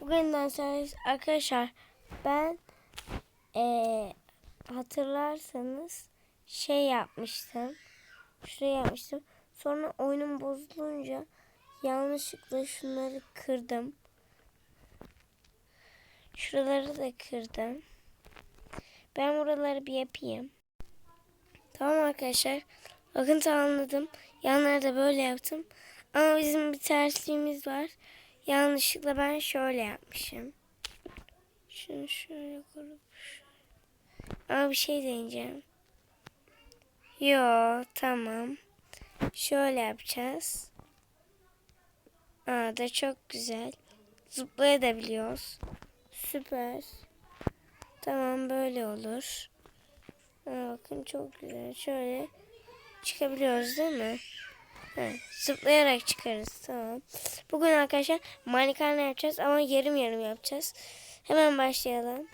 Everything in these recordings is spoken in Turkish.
Bugünden sonra arkadaşlar ben eee, hatırlarsanız şey yapmıştım. Şuraya yapmıştım. Sonra oyunum bozulunca yanlışlıkla şunları kırdım. Şuraları da kırdım. Ben buraları bir yapayım. Tamam arkadaşlar. Bakın tamamladım. Yanları da böyle yaptım. Ama bizim bir tersliğimiz var. Yanlışlıkla ben şöyle yapmışım. Şunu şöyle şöyle. Ama bir şey deneyeceğim. Yo tamam. Şöyle yapacağız. Aa da çok güzel. Zıplayabiliyoruz. Süper. Tamam böyle olur. Aa, bakın çok güzel. Şöyle çıkabiliyoruz değil mi? Evet, zıplayarak çıkarız. Tamam. Bugün arkadaşlar manikarna yapacağız ama yarım yarım yapacağız. Hemen başlayalım.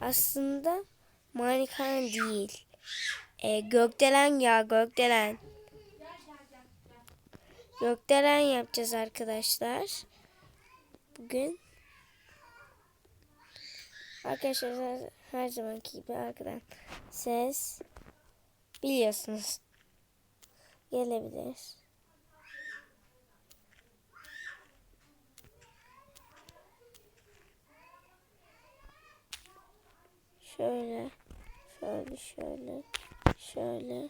Aslında manikarna değil. E, gökdelen ya gökdelen. Gökdelen yapacağız arkadaşlar. Bugün. Arkadaşlar her zamanki gibi arkadan ses biliyorsunuz gelebilir. Şöyle, şöyle, şöyle, şöyle.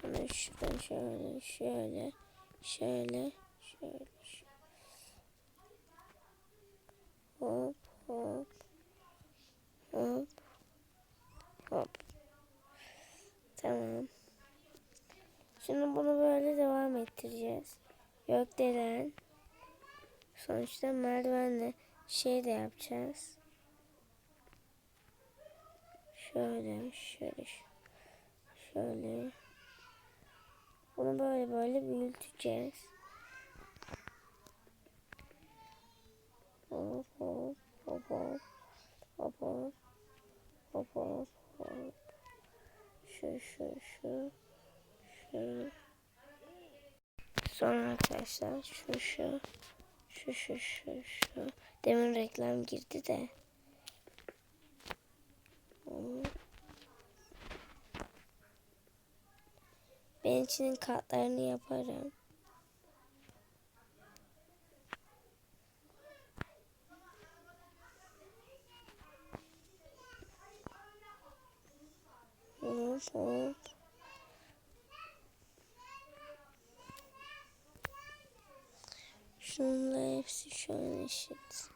Sonra şöyle, şöyle, şöyle, şöyle. şöyle. Hop, hop, hop. Tamam. Şimdi bunu böyle devam ettireceğiz. Gökdelen. Sonuçta merdivenle şey de yapacağız. Şöyle, şöyle, şöyle. Bunu böyle böyle büyüteceğiz. Hop hop hop hop hop hop hop hop hop. Şu şu şu şu. Sonra arkadaşlar şu şu şu şu şu şu. Demin reklam girdi de. Ben içinin katlarını yaparım. Hop hop. Şunun hepsi şöyle eşit.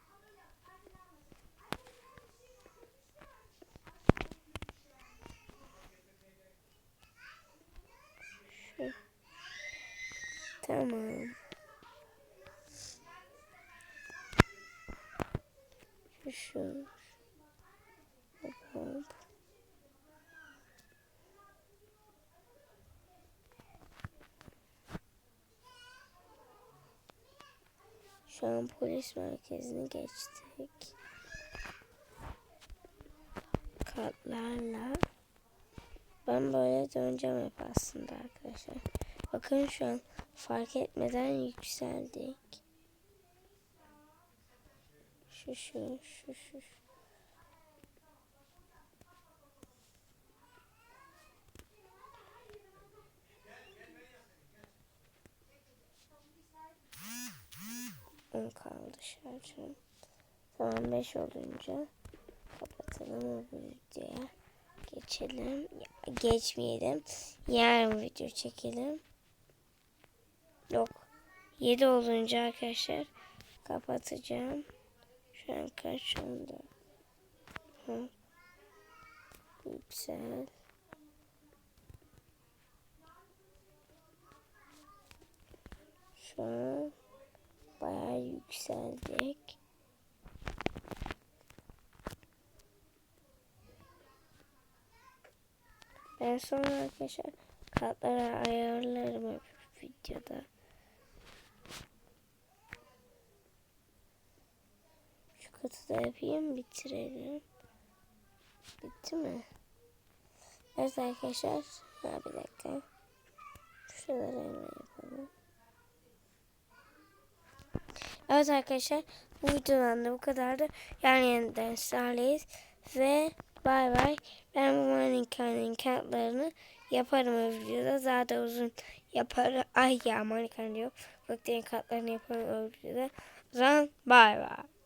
Şu. Tamam. Şu. Hop hop. Şu an polis merkezine geçtik. Katlarla. Ben böyle döneceğim hep aslında arkadaşlar. Bakın şu an fark etmeden yükseldik. Şu şu şu şu. şu. Kaldı şarjım. Tamam 5 olunca kapatalım o videoya. Geçelim. Ya, Geçmeyelim. Yarın video çekelim. Yok. 7 olunca arkadaşlar kapatacağım. Şu an kaç anda? Hı. Yüksel. Şu an bayağı yükseldik. Ben sonra arkadaşlar katları ayarlarım hep videoda. Şu katı da yapayım bitirelim. Bitti mi? Evet arkadaşlar. Ha bir dakika. Şuraları hemen yapalım. Evet arkadaşlar bu videodan da bu kadardı. Yani yeniden sizlerleyiz. Ve bay bay. Ben bu manikanın kağıtlarını yaparım öbür videoda. Zaten uzun yaparım. Ay ya manikan diyor. Gökdelen kağıtlarını yaparım öbür videoda. O zaman bay bay.